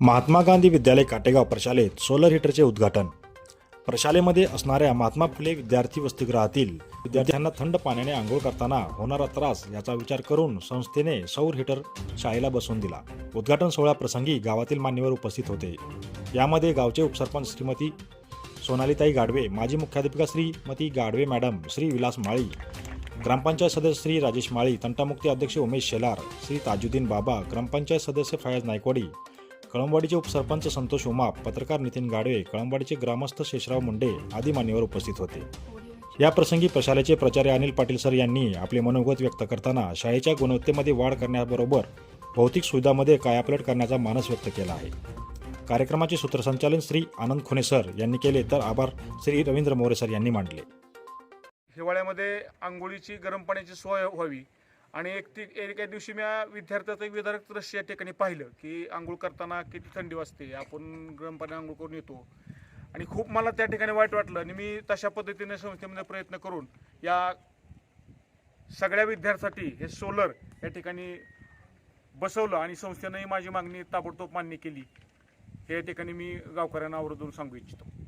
महात्मा गांधी विद्यालय काटेगाव प्रशालेत सोलर हिटरचे उद्घाटन. प्रशालेमध्ये असणाऱ्या महात्मा फुले विद्यार्थी वसतिगृहातील विद्यार्थ्यांना थंड पाण्याने आंघोळ करताना होणारा त्रास याचा विचार करून संस्थेने सौर हिटर शाळेला बसवून दिला. उद्घाटन सोहळा प्रसंगी गावातील मान्यवर उपस्थित होते. यामध्ये गावचे उपसरपंच श्रीमती सोनालीताई गाडवे माजी मुख्याध्यापिका श्रीमती गाडवे मॅडम श्री विलास माळी ग्रामपंचायत सदस्य श्री राजेश माळी तंटामुक्ती अध्यक्ष उमेश शेलार श्री ताजुद्दीन बाबा ग्रामपंचायत सदस्य फयाज नायकवाडी कळंबवाडीचे उपसरपंच संतोष उमाप पत्रकार नितीन गाडवे कळंबवाडीचे ग्रामस्थ शेषराव मुंडे आदी मान्यवर उपस्थित होते. या प्रसंगी प्रशालेचे प्राचार्य अनिल पाटील सर यांनी आपले मनोगत व्यक्त करताना शाळेच्या गुणवत्तेमध्ये वाढ करण्याबरोबर भौतिक सुविधांमध्ये कायापलट करण्याचा मानस व्यक्त केला आहे. कार्यक्रमाचे सूत्रसंचालन श्री आनंद खुने सर यांनी केले तर आभार श्री रवींद्र मोरे सर यांनी मांडले. हिवाळ्यामध्ये आंघोळीची गरम पाण्याची सोय व्हावी. आणि एक ती एका दिवशी मी विद्यार्थ्याचं एक विदारक दृश्य या ठिकाणी पाहिलं की आंघोळ करताना किती थंडी वाजते आपण गरम पाणी आंघोळ करून येतो. आणि खूप मला त्या ठिकाणी वाईट वाटलं आणि मी तशा पद्धतीने संस्थेमध्ये प्रयत्न करून या सगळ्या विद्यार्थ्यांसाठी हे सोलर या ठिकाणी बसवलं आणि संस्थेनंही माझी मागणी ताबडतोब मान्य केली. हे ठिकाणी मी गावकऱ्यांना आवर्जून सांगू इच्छितो.